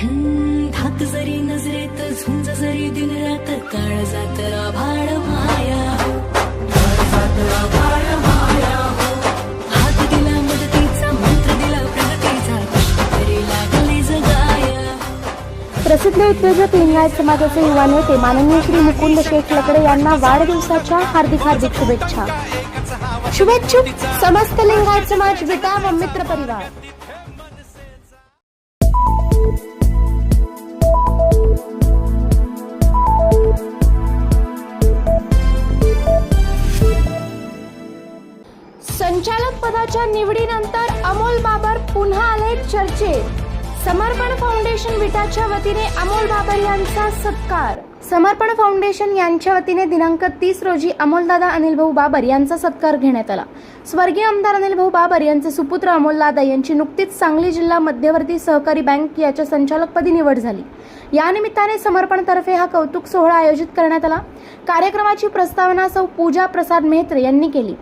हम्म, जरी नजरेत झुंज जरी दिन रात काळ जात आभाळ माया हो. आभाळ माया हो. हात दिला मदतीचा मंत्र दिला प्रगतीचा कष्ट करी लागले जगाया. प्रसिद्ध उद्योजक लिंगायत समाजाचे युवा नेते माननीय श्री मुकुंद शेख लकडे यांना वाढदिवसाच्या हार्दिक हार्दिक शुभेच्छा. शुभेच्छुक समस्त लिंगायत समाज विटा व मित्र परिवार. संचालक पदाच्या निवडीनंतर अमोल बाबर पुन्हा आले चर्चेत. समर्पण फाउंडेशन विटाच्या वतीने अमोल बाबर यांचा सत्कार. समर्पण फाउंडेशन यांच्या वतीने दिनांक तीस रोजी अमोलदादा अनिल भाऊ बाबर यांचा सत्कार घेण्यात आला. स्वर्गीय आमदार अनिल भाऊ बाबर यांचे सुपुत्र अमोलदादा यांची नुकतीच सांगली जिल्हा मध्यवर्ती सहकारी बँक याच्या संचालकपदी निवड झाली. या निमित्ताने समर्पणतर्फे हा कौतुक सोहळा आयोजित करण्यात आला. कार्यक्रमाची प्रस्तावना सौ पूजा प्रसाद मेहत्रे यांनी केली.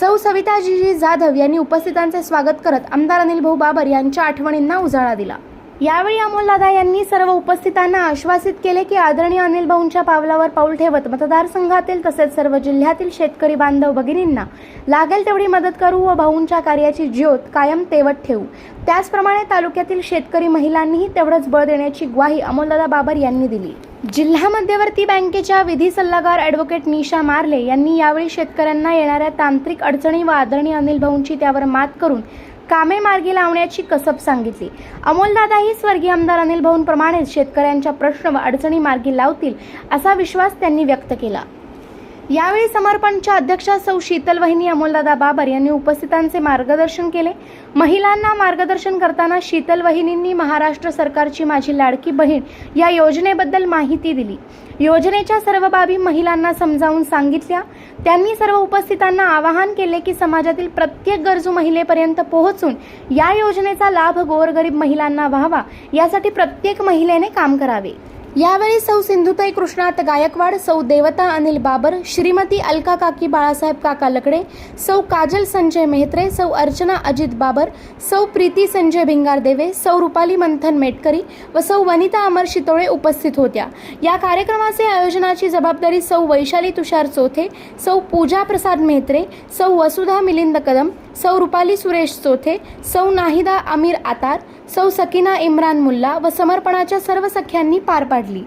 सौ सविताजीजी जाधव यांनी उपस्थितांचे स्वागत करत आमदार अनिल भाऊ बाबर यांच्या आठवणींना उजाळा दिला. यावेळी अमोलदादा यांनी सर्व उपस्थितांना आश्वासित केले की आदरणीय अनिल भाऊंच्या पावलावर पाऊल ठेवत मतदारसंघातील तसेच सर्व जिल्ह्यातील शेतकरी बांधव भगिनींना लागेल तेवढी मदत करू व भाऊंच्या कार्याची ज्योत कायम तेवत ठेवू. त्याचप्रमाणे तालुक्यातील शेतकरी महिलांनीही तेवढंच बळ देण्याची ग्वाही अमोलदादा बाबर यांनी दिली. जिल्हा मध्यवर्ती बँकेच्या विधी सल्लागार ॲडव्होकेट निशा मार्ले यांनी यावेळी शेतकऱ्यांना येणाऱ्या तांत्रिक अडचणी व आदरणीय अनिल भाऊंची त्यावर मात करून कामे मार्गी लावण्याची कसब सांगितली. अमोलदादाही स्वर्गीय आमदार अनिल भाऊंप्रमाणेच शेतकऱ्यांच्या प्रश्न व अडचणी मार्गी लावतील असा विश्वास त्यांनी व्यक्त केला. यावेळी समर्पणच्या अध्यक्षा सौ शीतल वहिनी अमोलदादा बाबर यांनी उपस्थितांचे मार्गदर्शन केले. महिलांना मार्गदर्शन करताना शीतल वहिनींनी महाराष्ट्र सरकारची माझी लाडकी बहीण या योजनेबद्दल माहिती दिली. योजनेच्या सर्व बाबी महिलांना समजावून सांगितल्या. त्यांनी सर्व उपस्थितांना आवाहन केले की समाजातील प्रत्येक गरजू महिलेपर्यंत पोहोचून या योजनेचा लाभ गोरगरीब महिलांना व्हावा. यासाठी प्रत्येक महिलेने काम करावे. यावेळी सौ सिंधुताई कृष्णात गायकवाड सौ देवता अनिल बाबर श्रीमती अलका काकी बाळासाहेब काका लकडे सौ काजल संजय मेहत्रे सौ अर्चना अजित बाबर सौ प्रीती संजय भिंगार देवे सौ रुपाली मंथन मेटकरी व सौ वनिता अमर शितोळे उपस्थित होत्या. या कार्यक्रमाचे आयोजनाची जबाबदारी सौ वैशाली तुषार चोथे सौ पूजा प्रसाद मेहत्रे सौ वसुधा मिलिंद कदम सौ रुपाली सुरेश चोथे सौ नाहिदा अमीर आतार सौ सकीना इम्रान मुल्ला व समर्पणाच्या सर्व सख्यांनी पार पाडली.